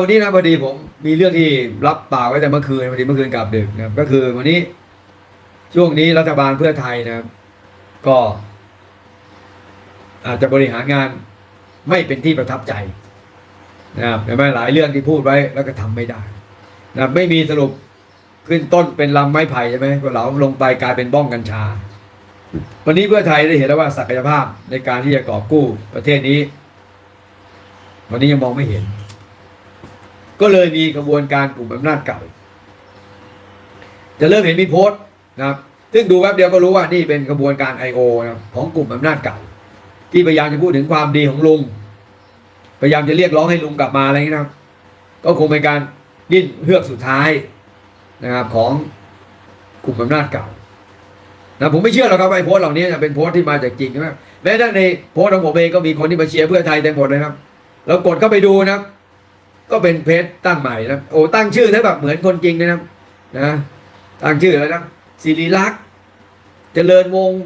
วันนี้นะพอดีผมมีเรื่องที่รับปากไว้แต่เมื่อคืนพอดีเมื่อคืนกลับดึกนะครับ ก็คือวันนี้ช่วงนี้รัฐบาลเพื่อไทยนะครับ ก็ อาจจะบริหารงานไม่เป็นที่ประทับใจนะครับแต่ไม่หลายเรื่องที่พูดไว้แล้วก็ทำไม่ได้นะครับไม่มีสรุปขึ้นต้นเป็นลำไม้ไผ่ใช่ไหมพอเหลาลงไปกลายเป็นบ้องกัญชา วันนี้เพื่อไทยได้เห็นแล้วว่าศักยภาพในการที่จะกอบกู้ประเทศนี้ วันนี้ยังมองไม่เห็น ก็เลยมีกระบวนการกลุ่มอำนาจเก่า จะเริ่มเห็นมีโพสต์นะครับซึ่งดูแป๊บเดียวก็รู้ว่านี่เป็นกระบวนการ I.O. นะครับของกลุ่มอำนาจเก่า ที่พยายามจะพูดถึงความดีของลุง พยายามจะเรียกร้องให้ลุงกลับมาอะไรอย่างนี้นะครับก็คงเป็นการดิ้นเฮือกสุดท้ายนะครับของกลุ่มอำนาจเก่านะผมไม่เชื่อหรอกครับไอ้โพสต์เหล่านี้จะเป็นโพสต์ที่มาจากจริงใช่ไหมแม้แต่ในโพสต์ของผมเองก็มีคนที่มาเชียร์เพื่อไทยเต็มหมดเลยครับ เรากดเข้าไปดูนะครับ ก็เป็นเพจตั้งใหม่นะโอ้ตั้งชื่อถ้แบบเหมือนคนจริงเลยนะนะตั้งชื่ออะไรนะศิริลักษ์เจริญวงศ์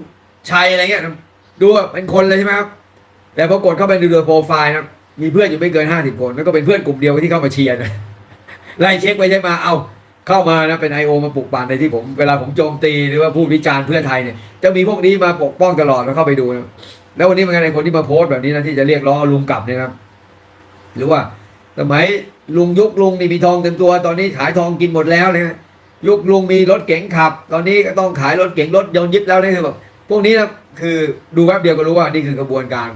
ชัยอะไรเงี้ยนะดูว่าเป็นคนเลยใช่ไหมครับแต่พอกดเข้าไปดูโดยโปรไฟล์นะครับมีเพื่อนอยู่ไม่เกินห้าสิบคนแล้วก็เป็นเพื่อนกลุ่มเดียวที่เข้ามาเชียร์นะไล่เช็คไปใช่มาเอาเข้ามานะเป็นไอโอมาปลุกปั่นในที่ผมเวลาผมโจมตีหรือว่าพูดวิจารณ์เพื่อไทยเนี่ยจะมีพวกนี้มาปกป้องตลอดแล้วเข้าไปดูนะแล้ววันนี้มันก็ในคนที่มาโพสต์แบบนี้นะที่จะเรียกร้องลุงกลับเนี่ยนะครับหรือว่า สมัยลุงยุคลุงนี่มีทองเต็มตัว ตอนนี้ขายทองกินหมดแล้วเลยนะยุคลุงมีรถเก๋งขับ ตอนนี้ก็ต้องขายรถเก๋งรถยนต์ยึดแล้วนี่คือแบบพวกนี้นะคือดูแป๊บเดียวก็รู้ว่านี่คือกระบวนการ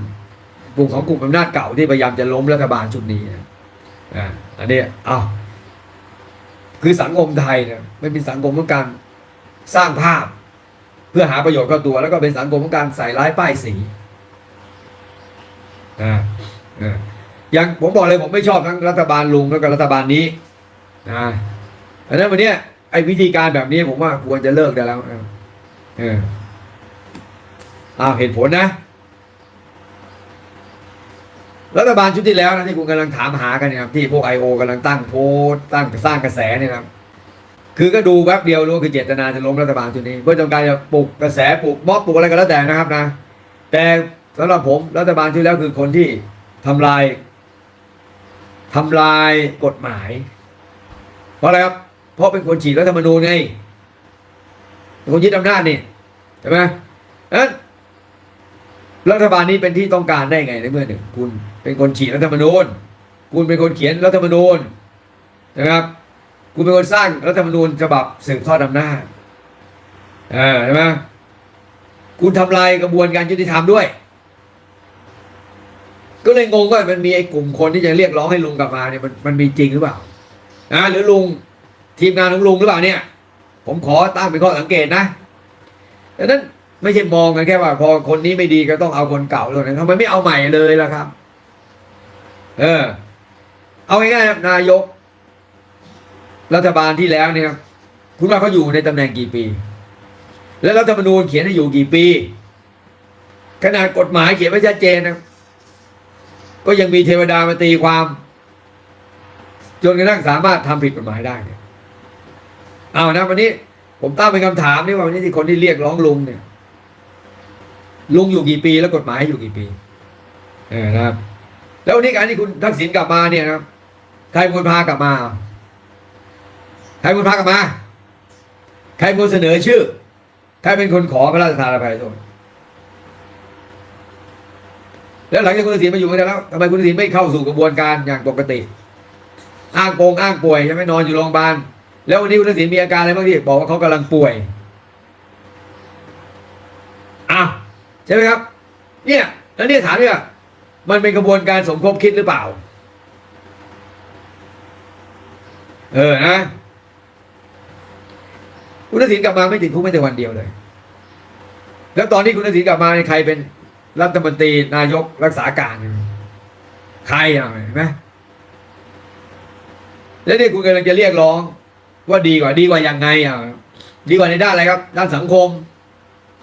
กลุ่มของกลุ่มอำนาจเก่าที่พยายามจะล้มรัฐบาลชุดนี้นะอันนี้เอาคือสังคมไทยเนี่ยไม่เป็นสังคมของการสร้างภาพ เพื่อหาประโยชน์เข้าตัว แล้วก็เป็นสังคมของการใส่ร้ายป้ายสีอ่าอ่าอ ย่างผมบอกเลยผมไม่ชอบทั้งรัฐบาลลุงแล้วก็รัฐบาลนี้นะอันนั้นวันนี้ไอ้วิธีการแบบนี้ผมว่าควรจะเลิกได้แล้วเอออ้าวเหตุผลนะ รัฐบาลชุดที่แล้วนะที่คุณกำลังถามหากันนี่ยครับที่พวกไอโอกำลังตั้งโพสตั้งสร้างกระแสเนี่ยนะครับคือก็ดูแวบเดียวรู้ว่าคือเจตนาจะล้มรัฐบาลชุดนี้ เพื่อต้องการจะปลุกกระแสปลุกม็อบปลุกอะไรก็แล้วแต่นะครับนะ แต่สำหรับผมรัฐบาลชุดแล้วคือคนที่ทำลาย ทำลายกฎหมาย เพราะอะไรครับ เพราะเป็นคนฉีกรัฐธรรมนูญไงเป็นคนยึดอำนาจนี่ใช่ไหมเอ้นรัฐบาลนี้เป็นที่ต้องการได้ไงในเมื่อหนึ่งคุณเป็นคนฉีกรัฐธรรมนูญ คุณเป็นคนเขียนรัฐธรรมนูญนะครับ คุณเป็นคนสร้างรัฐธรรมนูญฉบับสืบทอดอำนาจใช่ไหมคุณทำลายกระบวนการยุติธรรมด้วย ก็เลยงงว่ามันมีไอ้กลุ่มคนที่จะเรียกร้องให้ลุงกลับมาเนี่ยมันมันมีจริงหรือเปล่านะหรือลุงทีมงานของลุงหรือเปล่าเนี่ย ผมขอตั้งเป็นข้อสังเกตนะดังนั้นไม่ใช่มองกันแค่ว่า พอคนนี้ไม่ดีก็ต้องเอาคนเก่าเลยนะทำไมไม่เอาใหม่เลยล่ะครับ เออ เอาง่ายๆครับนายก รัฐบาลที่แล้วเนี่ยคุณว่าเขาอยู่ในตำแหน่งกี่ปี แล้วรัฐธรรมนูญเขียนให้อยู่กี่ปีขนาดกฎหมายเขียนไว้ชัดเจนนะ ก็ยังมีเทวดามาตีความ จนกระทั่งสามารถทำผิดกฎหมายได้เนี่ยเอานะวันนี้ ผมตั้งเป็นคำถามนี่ว่าวันนี้ที่คนที่เรียกร้องลุงเนี่ย ลุงอยู่กี่ปีแล้วกฎหมายอยู่กี่ปีเออนะครับ แล้ววันนี้การที่คุณทักษิณกลับมาเนี่ยนะครับใครคนพากลับมาใครคนพากลับมา ใครคนเสนอชื่อ ใครเป็นคนขอพระราชทานอภัยโทษ แล้วหลังจากคุณทักษิณมาอยู่ไม่ได้แล้วทำไมคุณทักษิณไม่เข้าสู่กระบวนการอย่างปกติ อ้างโปงอ้างป่วยใช่ไหมนอนอยู่โรงพยาบาลแล้ววันนี้คุณทักษิณมีอาการอะไรบ้างที่บอกว่าเขากำลังป่วยอ้าวใช่ไหมครับ เนี่ยแล้วเนี่ยถามเนี่ยมันเป็นกระบวนการสมคบคิดหรือเปล่า เออนะคุณทักษิณกลับมาไม่ติดคุกไม่แต่วันเดียวเลย แล้วตอนที่คุณทักษิณกลับมาเนี่ยใครเป็น รัฐมนตรีนายกรักษาการ ใครอะเห็นไหมแล้วนี่คุณกำลังจะเรียกร้อง ว่าดีกว่าดีกว่ายังไงอะดีกว่าในด้านอะไรครับ ด้านสังคม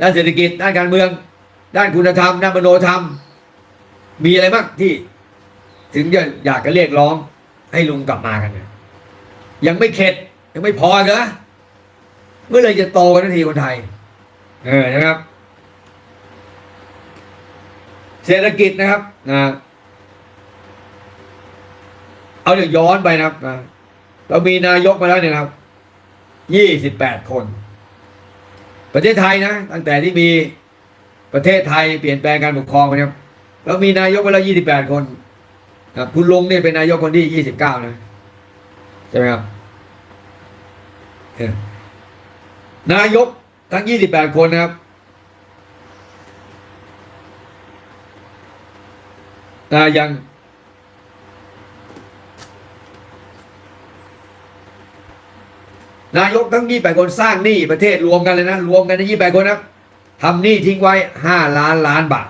ด้านเศรษฐกิจ ด้านการเมือง ด้านคุณธรรม ด้านมโนธรรม มีอะไรบ้างที่ ถึงจะอยากจะเรียกร้อง ให้ลุงกลับมากันเนี่ยยังไม่เข็ด ยังไม่พอเหรอเมื่อไรจะโตกันทันทีคนไทย เออนะครับ เศรษฐกิจนะครับนะเอาเดี๋ยวย้อนไปนะครับนะเรามีนายกมาแล้วเนี่ยครับ ยี่สิบแปดคน ประเทศไทยนะ ตั้งแต่ที่มีประเทศไทยเปลี่ยนแปลงการปกครองไปนะครับเรามีนายกมาแล้วยี่สิบแปดคนครับคุณลุงเนี่ยเป็นนายกคนที่ยี่สิบเก้านะใช่ไหมครับนายกทั้งยี่สิบแปดคนนะครับ อายังนายกทั้งยี่แปดคนสร้างหนี้ประเทศรวมกันเลยนะ รวมกันในยี่แปดคนนะทำหนี้ทิ้งไว้ห้าล้านล้านบาท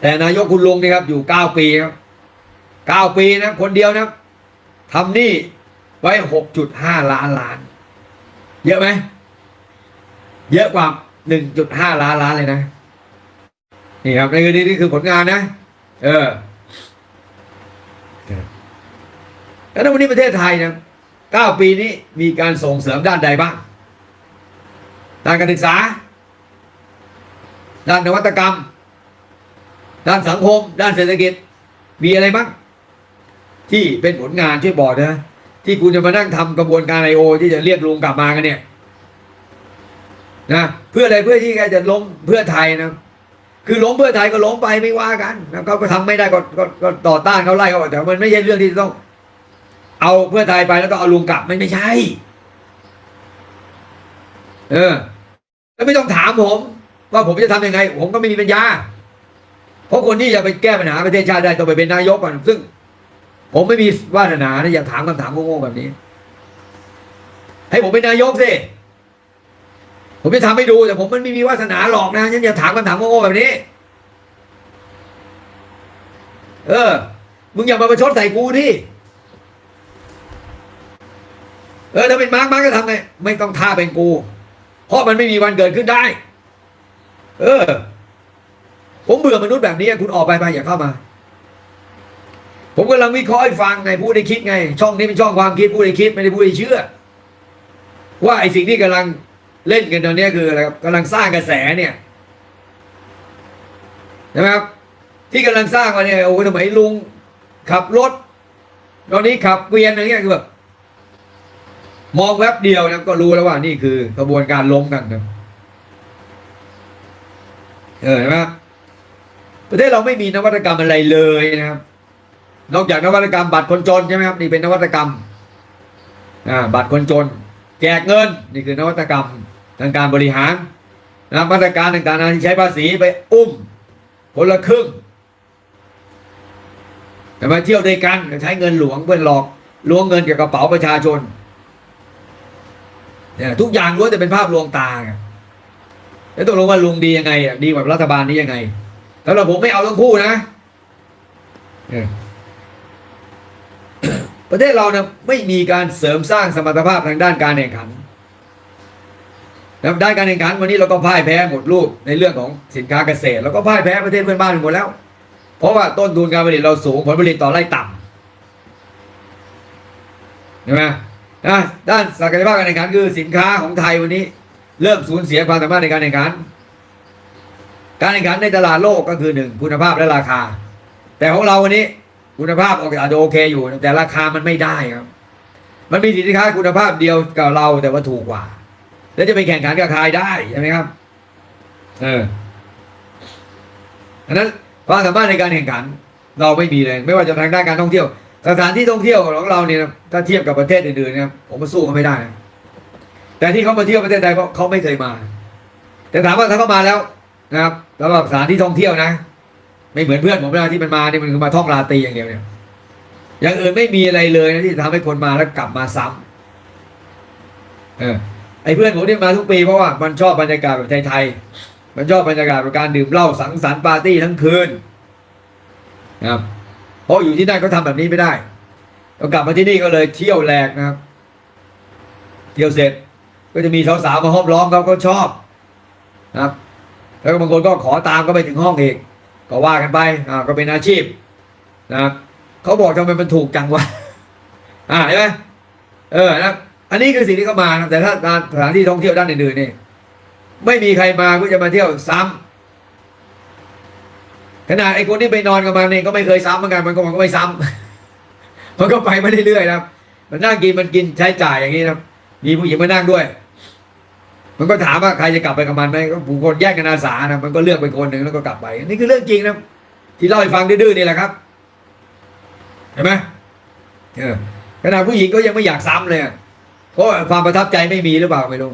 แต่นายกคุณลุงนี่ครับ อยู่เก้าปีครับเก้าปีนะคนเดียวนะทำหนี้ไว้หกจุดห้าล้านล้าน เยอะไหม เยอะกว่าหนึ่งจุดห้าล้านล้านเลยนะ นี่ครับนี่คือนี่คือผลงานนะ เออแล้ววันนี้ประเทศไทยนะเก้าปีนี้มีการส่งเสริมด้านใดบ้าง ด้านการศึกษา ด้านนวัตกรรม ด้านสังคม ด้านเศรษฐกิจ มีอะไรบ้าง ที่เป็นผลงานช่วยบอกนะ ที่คุณจะมานั่งทำกระบวนการไอโอที่จะเรียกลุงกลับมากันเนี่ย นะ เพื่ออะไรเพื่อที่แกจะล้มเพื่อไทยนะ คือล้มเพื่อไทยก็ล้มไปไม่ว่ากันเขาก็ทำไม่ได้ก็ก็ก็ต่อต้านเขาไล่เขาแต่มันไม่ใช่เรื่องที่จะต้อง เอาเพื่อไทยไปแล้วก็เอาลุงกลับไม่ไม่ใช่ เออ แล้วไม่ต้องถามผม ว่าผมจะทำยังไง ผมก็ไม่มีปัญญา เพราะคนที่จะไปแก้ปัญหาประเทศชาติได้ต้องไปเป็นนายกก่อนซึ่ง ผมไม่มีวาสนานะอย่าถามคำถามโง่ๆแบบนี้ ให้ผมเป็นนายกสิ ผมจะทำให้ดูแต่ผมมันไม่มีวาสนาหรอกนะฉันอย่าถามคำถามโง่ๆแบบนี้ เออ มึงอย่ามาประชดใส่กูที่เออถ้าเป็นมาร์กมาร์กจะทำไงไม่ต้องท่าเป็นกู เพราะมันไม่มีวันเกิดขึ้นได้ เออ ผมเบื่อมนุษย์แบบนี้คุณออกไปไปอย่าเข้ามา ผมกำลังวิเคราะห์ให้ฟังไงพูดได้คิดไง ช่องนี้เป็นช่องความคิดพูดได้คิดไม่ได้พูดได้เชื่อ ว่าไอ้สิ่งที่กำลัง เล่นกันตอนนี้คืออะไรครับกำลังสร้างกระแสเนี่ยใช่ไหมครับที่กำลังสร้างมาเนี่ยโอ้โหสมัยลุงขับรถ ตอนนี้ขับเกวียนอะไรเงี้ยคือแบบมองแวบเดียวนะก็รู้แล้วว่านี่คือกระบวนการล้มกันนะเออเห็นไหมประเทศเราไม่มีนวัตกรรมอะไรเลยนะครับ นอกจากนวัตกรรมบัตรคนจนใช่ไหมครับนี่เป็นนวัตกรรมอ่าบัตรคนจน แจกเงินนี่คือนวัตกรรม ทางการบริหารนะมาตรการต่างๆที่ใช้ภาษีไปอุ้มคนละครึ่งแต่มาเที่ยวด้วยกันใช้เงินหลวงเพื่อหลอกล้วงเงินเกี่ยวกับกระเป๋าประชาชนเนี่ยทุกอย่างล้วนแต่เป็นภาพลวงตาแล้วตกลงว่าลุงดียังไงอะดีกว่ารัฐบาลนี้ยังไงสำหรับผมไม่เอาทั้งคู่นะเออประเทศเราเนี่ยไม่มีการเสริมสร้างสมรรถภาพทางด้านการแข่งขัน นะครับด้การแข่งขันวันนี้เราก็พ่ายแพ้หมดรูปในเรื่องของสินค้าเกษตรเราก็พ่ายแพ้ประเทศเพื่อนบ้านหมดแล้ว เพราะว่าต้นทุนการผลิตเราสูงผลผลิตต่อไร่ต่ำใช่ไหมนะด้านศักยภาพการแข่งขันคือสินค้าของไทยวันนี้ เริ่มสูญเสียความสามารถในการแข่งขัน การแข่งขันในตลาดโลกก็คือหนึ่งคุณภาพและราคา แต่ของเราวันนี้คุณภาพอาจจะโอเคอยู่ แต่ราคามันไม่ได้ครับ มันมีสินค้าคุณภาพเดียวกับเราแต่ว่าถูกกว่า แล้วจะไปแข่งขันกับใครได้ใช่ไหมครับ เอออันนั้นความสามารถในการแข่งขัน เราไม่มีเลย ไม่ว่าจะทางด้านการท่องเที่ยว สถานที่ท่องเที่ยวของเราเนี่ยถ้าเทียบกับประเทศอื่นๆนะครับผมมาสู้เขาไม่ได้นะแต่ที่เขามาเที่ยวประเทศไทยเพราะเขาไม่เคยมา แต่ถามว่าถ้าเขามาแล้วนะครับสำหรับสถานที่ท่องเที่ยวนะ ไม่เหมือนเพื่อนผมนะที่มันมาเนี่ยมันคือมาท่องราตรีอย่างเดียวเนี่ยอย่างอื่นไม่มีอะไรเลยนะที่ทำให้คนมาแล้วกลับมาซ้ำเออ ไอ้เพื่อนผมที่มาทุกปีเพราะว่ามันชอบบรรยากาศแบบไทยๆ มันชอบบรรยากาศแบบการดื่มเหล้าสังสรรค์ปาร์ตี้ทั้งคืนนะครับ เพราะอยู่ที่นั่นเขาทำแบบนี้ไม่ได้เรากลับมาที่นี่ก็เลยเที่ยวแหลกนะครับ เที่ยวเสร็จก็จะมีสาวๆมาห้อมล้อมเขาก็ชอบนะครับ แล้วก็บางคนก็ขอตามก็ไปถึงห้องเองก็ว่ากันไปอ่าก็เป็นอาชีพนะครับเขาบอกทำไมมันถูกจังวะอ่าใช่ไหมเออนะ อันนี้คือสิ่งที่เขามานะแต่ถ้าสถานที่ท่องเที่ยวด้านอื่นๆนี่ไม่มีใครมาเพื่อจะมาเที่ยวซ้ำขนาดไอ้คนที่ไปนอนกับมันเองก็ไม่เคยซ้ำเหมือนกันมันก็มันก็ไม่ซ้มันก็ไปไม่เรื่อยๆนะมันนั่งกินมันกินใช้จ่ายอย่างนี้นะมีผู้หญิงมานั่งด้วย มันก็ถามว่าใครจะกลับไปกับมันไหมก็ผู้คนแยกกันอาสานะมันก็เลือกไปคนหนึ่งแล้วก็กลับไปนี่คือเรื่องจริงนะที่เล่าให้ฟังดื้อๆนี่แหละครับเห็นไหมเออขนาดผู้หญิงก็ยังไม่อยากซ้ำเลย เพราะความประทับใจไม่มีหรือเปล่าไม่รู้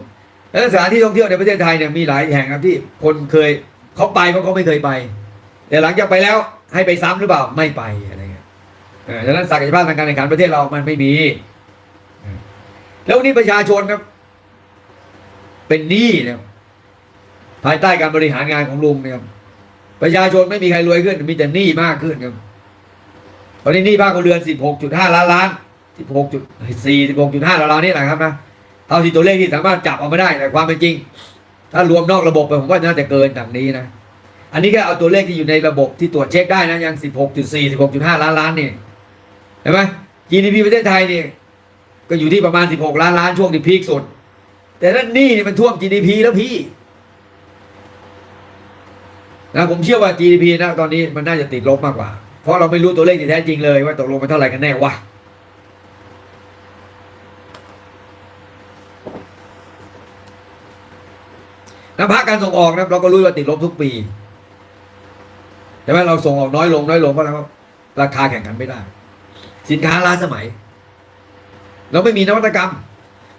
แล้วสถานที่ท่องเที่ยวในประเทศไทยเนี่ยมีหลายแห่งครับที่คนเคยเขาไปเพราะเขาไม่เคยไปแต่หลังจากไปแล้วให้ไปซ้ำหรือเปล่าไม่ไปอะไรเงี้ยดังนั้นศักยภาพทางการแข่งขันประเทศเรามันไม่มี แล้วนนี้ประชาชนครับ เป็นหนี้เนะครับภายใต้การบริหารงานของลุงเนี่ยประชาชนไม่มีใครรวยขึ้น มีแต่หนี้มากขึ้นครับตอนนี้หนี้ภาคครัวเรือน16.5ล้านล้าน 16.4 16.5ล้านล้านนี่แหละครับนะเท่าที่ตัวเลขที่สามารถจับออกมาได้แต่ความเป็นจริง ถ้ารวมนอกระบบไปผมว่าน่าจะเกินจากนี้นะ อันนี้แค่เอาตัวเลขที่อยู่ในระบบที่ตรวจเช็คได้นะยัง16.4 16.5ล้านล้านนี่เห็นไหม GDP ประเทศไทยนี่ก็อยู่ที่ประมาณ16ล้านล้านช่วงที่พีคสุด แต่นั่นนี่นี่มันท่วม GDP แล้วพี่นะผมเชื่อว่า GDP นะตอนนี้มันน่าจะติดลบมากกว่า เพราะเราไม่รู้ตัวเลขที่แท้จริงเลยว่าตกลงมันเท่าไหร่กันแน่วะ น้ำพักการส่งออกนะเราก็รู้ว่าติดลบทุกปีใช่ไหมเราส่งออกน้อยลงน้อยลงเพราะอะไรเพราะราคาแข่งขันไม่ได้ สินค้าล้าสมัย เราไม่มีนวัตกรรม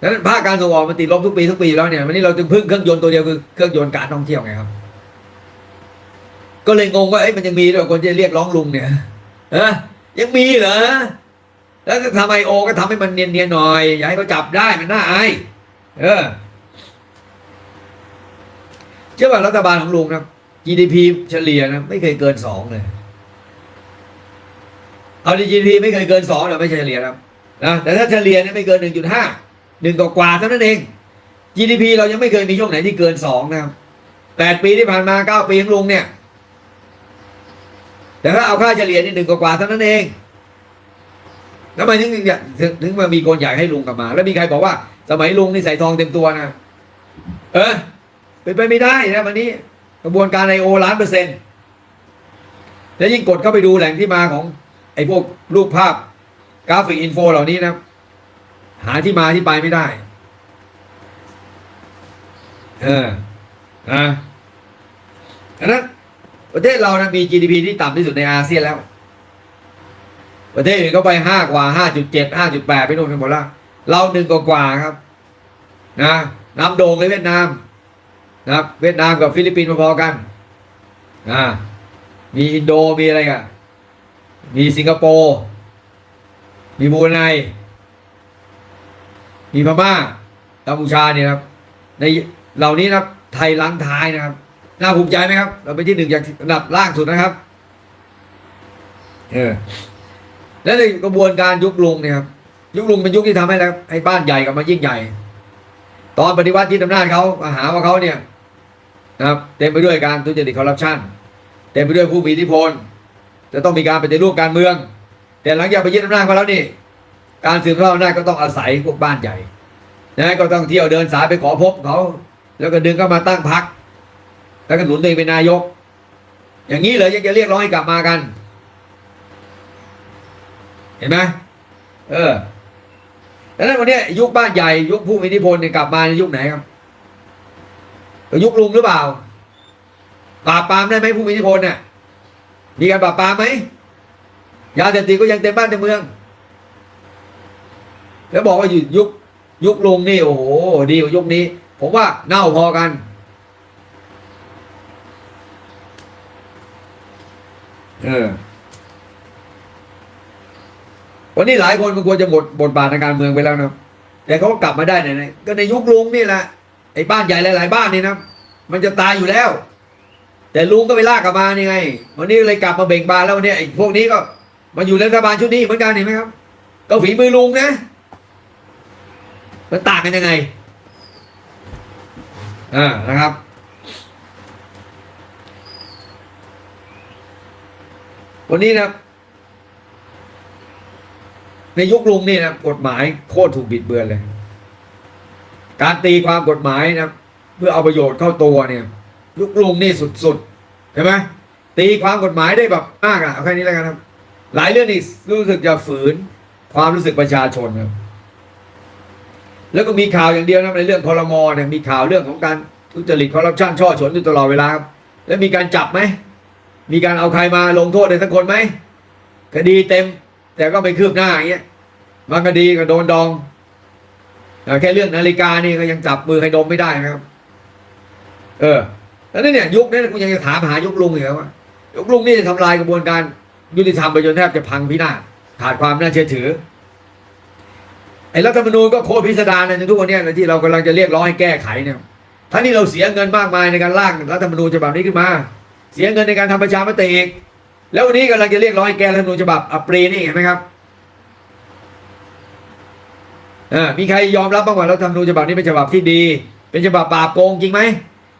ดังนั้นภาคการส่งออกมันติดลบทุกปีทุกปีแล้วเนี่ยวันนี้เราจึงพึ่งเครื่องยนต์ตัวเดียวคือเครื่องยนต์การท่องเที่ยวไงครับ ก็เลยงงว่าเอ้ยมันยังมีด้วยคนจะเรียกร้องลุงเนี่ยเออยังมีเหรอแล้วทำไมโอก็ทำให้มันเนียนๆหน่อยอย่าให้เขาจับได้มันน่าอายเออ เชื่อว่ารัฐบาลของลุงนะ GDP เฉลี่ยนะไม่เคยเกินสองเลย เอาดี GDP ไม่เคยเกินสองนะไม่ใช่เฉลี่ยนะนะแต่ถ้าเฉลี่ยเนี่ยไม่เกินหนึ่งจุดห้าหนึ่งกว่าเท่านั้นเอง GDP เรายังไม่เคยมีช่วงไหนที่เกินสองนะครับแปดปีที่ผ่านมาเก้าปีของลุงเนี่ย แต่ถ้าเอาค่าเฉลี่ยนี่หนึ่งกว่าเท่านั้นเองทำไมถึงถึงถึงมามีคนอยากให้ลุงกลับมา แล้วมีใครบอกว่า สมัยลุงนี่ใส่ทองเต็มตัวนะ เออ เป็นไปไม่ได้นะวันนี้กระบวนการไอโอล้านเปอร์เซ็นต์แล้วยิ่งกดเข้าไปดูแหล่งที่มาของ ไอ้พวกรูปภาพกราฟิกอินโฟเหล่านี้นะ หาที่มาที่ไปไม่ได้ เออนะอันนั้นประเทศเรานะมี GDP ที่ต่ำที่สุดในอาเซียนแล้ว ประเทศอื่นก็ไปห้ากว่าห้าจุดเจ็ดห้าจุดแปดไปนู่นกันหมดล้วเราหนึ่งกว่าครับ นะนำโด่งเลยเวียดนาม นะครับ เวียดนามกับฟิลิปปินส์พอๆกันอ่ามีอินโดมีอะไรกันมีสิงคโปร์มีบูไนมีพม่ากัมพูชาเนี่ยครับ ในเหล่านี้นะครับ ไทยล้างท้ายนะครับ น่าภูมิใจไหมครับ เราเป็นที่หนึ่งจากอันดับล่างสุดนะครับ เออ และในกระบวนการยุคลุงเนี่ยครับ ยุคลุงเป็นยุคที่ทำให้แล้วให้บ้านใหญ่กลับมายิ่งใหญ่ ตอนปฏิวัติที่อำนาจเขามาหาว่าเขาเนี่ย นะครับเต็มไปด้วยการทุจริตคอร์รัปชันเต็มไปด้วยผู้มีอิทธิพล จะต้องมีการปฏิรูปการเมือง แต่หลังจากไปยึดอำนาจมาแล้วนี่ การสืบทอดอำนาจก็ต้องอาศัยพวกบ้านใหญ่นะก็ต้องเที่ยวเดินสายไปขอพบเขา แล้วก็ดึงเข้ามาตั้งพรรคแล้วก็หนุนตัวเองเป็นนายก อย่างนี้เลยยังจะเรียกร้องให้กลับมากัน เห็นไหมเออดังนั้นวันนี้ยุคบ้านใหญ่ ยุคผู้มีอิทธิพลเนี่ยกลับมาในยุคไหนครับ ยุคลุงหรือเปล่า ปราบปรามได้ไหมผู้มีอิทธิพลเนี่ยมีการปราบปรามไหมยาเสพติดก็ยังเต็มบ้านเต็มเมือง แล้วบอกว่าอยู่ยุคยุคลุงนี่โอ้โหดีกว่ายุคนี้ ผมว่าเน่าพอกัน เออวันนี้หลายคนมันควรจะหมดบทบาททางการเมืองไปแล้วนะแต่เขาก็กลับมาได้เนี่ยก็ในยุคลุงนี่แหละ ไอ้บ้านใหญ่หลาย ๆ บ้านนี่นะมันจะตายอยู่แล้ว แต่ลุงก็ไปลากกลับมานี่ไง วันนี้เลยกลับมาเบ่งบานแล้ววันนี้ไอ้พวกนี้ก็ มาอยู่ในรัฐบาลชุดนี้เหมือนกันเห็นไหมครับ ก็ฝีมือลุงนะมันต่างกันยังไงอ่านะครับ วันนี้นะในยุคลุงนี่นะกฎหมายโคตรถูกบิดเบือนเลย การตีความกฎหมายนะเพื่อเอาประโยชน์เข้าตัวเนี่ยยุคลุงนี่สุดๆใช่ไหมตีความกฎหมายได้แบบมากอะเอาแค่นี้แล้วกันครับ หลายเรื่องนี่รู้สึกจะฝืนความรู้สึกประชาชนครับแล้วก็มีข่าวอย่างเดียวนะในเรื่องคอรมอเนี่ยมีข่าวเรื่องของการทุจริตคอร์รัปชันช่อฉนอยู่ตลอดเวลาครับแล้วมีการจับไหมมีการเอาใครมาลงโทษในสักคนไหมคดีเต็ม แต่ก็ไม่คืบหน้าอย่างเงี้ยบางคดีก็โดนดอง แต่แค่เรื่องนาฬิกานี่ก็ยังจับมือให้ดมไม่ได้นะครับ เออ แล้วนี่เนี่ย ยุคนี้กูยังจะถามหายุคลุงอีกแล้วว่ายุคลุงนี่จะทำลายกระบวนการยุติธรรมไปจนแทบจะพังพินาศขาดความน่าเชื่อถือไอ้รัฐธรรมนูญก็โคตรพิสดารในทุกวันนี้ที่เรากำลังจะเรียกร้องให้แก้ไขเนี่ยทั้งนี้เราเสียเงินมากมายในการร่างรัฐธรรมนูญฉบับนี้ขึ้นมา เสียเงินในการทำประชามติอีกแล้ววันนี้กำลังจะเรียกร้องให้แก้รัฐธรรมนูญฉบับอัปรีนี่เห็นไหมครับ เออมีใครยอมรับบ้างว่ารัฐธรรมนูญฉบับนี้เป็นฉบับที่ดี เป็นฉบับปราบโกงจริงไหม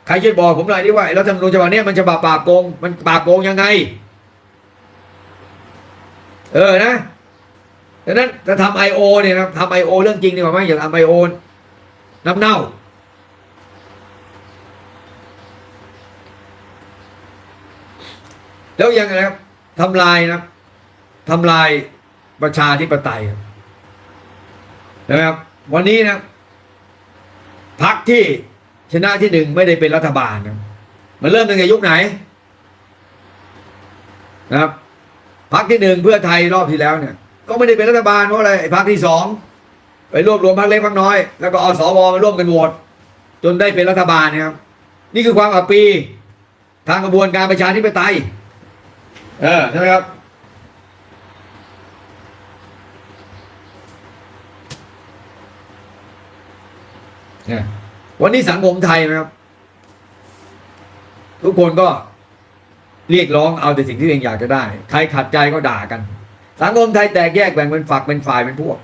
ใครช่วยบอกผมหน่อยดิว่าไอ้รัฐธรรมนูญฉบับนี้มันฉบับปราบโกงมันปราบโกงยังไง เออนะดังนั้นจะทำไอโอเนี่ยนะทำไอโอเรื่องจริงดีกว่าไหมอย่าทำไอโอน้ำเน่าแล้วยังไงครับทำลายนะทำลายประชาธิปไตยครับ นะครับ วันนี้นะครับพักที่ชนะที่หนึ่งไม่ได้เป็นรัฐบาลนะมันเริ่มตั้งแต่ยุคไหนนะครับพักที่หนึ่งเพื่อไทยรอบที่แล้วเนี่ย ก็ไม่ได้เป็นรัฐบาลเพราะอะไรพักที่สองไปรวบรวมพักเล็กพักน้อย แล้วก็เอาสวมาร่วมกันโหวตจนได้เป็นรัฐบาลนะครับ นี่คือความอับปี ทางกระบวนการประชาธิปไตย เออใช่ไหมครับ เนี่ย วันนี้สังคมไทยนะครับ ทุกคนก็เรียกร้องเอาแต่สิ่งที่เองอยากจะได้ ใครขัดใจก็ด่ากัน สังคมไทยแตกแยกแบ่งเป็นฝักเป็นฝ่ายเป็นพวก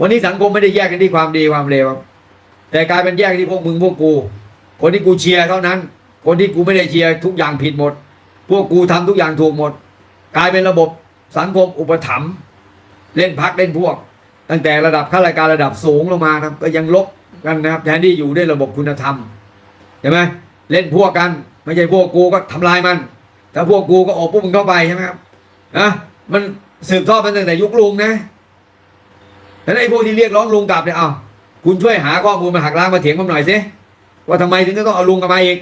วันนี้สังคมไม่ได้แยกกันที่ความดีความเลวครับแต่กลายเป็นแยกที่พวกมึงพวกกู คนที่กูเชียร์เท่านั้น คนที่กูไม่ได้เชียร์ทุกอย่างผิดหมด พวกกูทำทุกอย่างถูกหมด กลายเป็นระบบสังคมอุปถัมภ์เล่นพักเล่นพวก ตั้งแต่ระดับข้าราชการระดับสูงลงมาครับก็ยังลบ กันนะครับแทนที่อยู่ด้วยระบบคุณธรรมใช่ไหมเล่นพวกกัน ไม่ใช่พวกกูก็ทำลายมัน ถ้าพวกกูก็อบปุ๊บมึงเข้าไปใช่ไหมครับนะมันสืบทอดมาตั้งแต่ยุคลุงนะแล้วไอ้พวกที่เรียกร้องลุงกลับเนี่ยเอาคุณช่วยหาข้อมูลมาหักล้างมาเถียงผมหน่อยสิว่าทำไมถึงต้องเอาลุงกลับมาอีก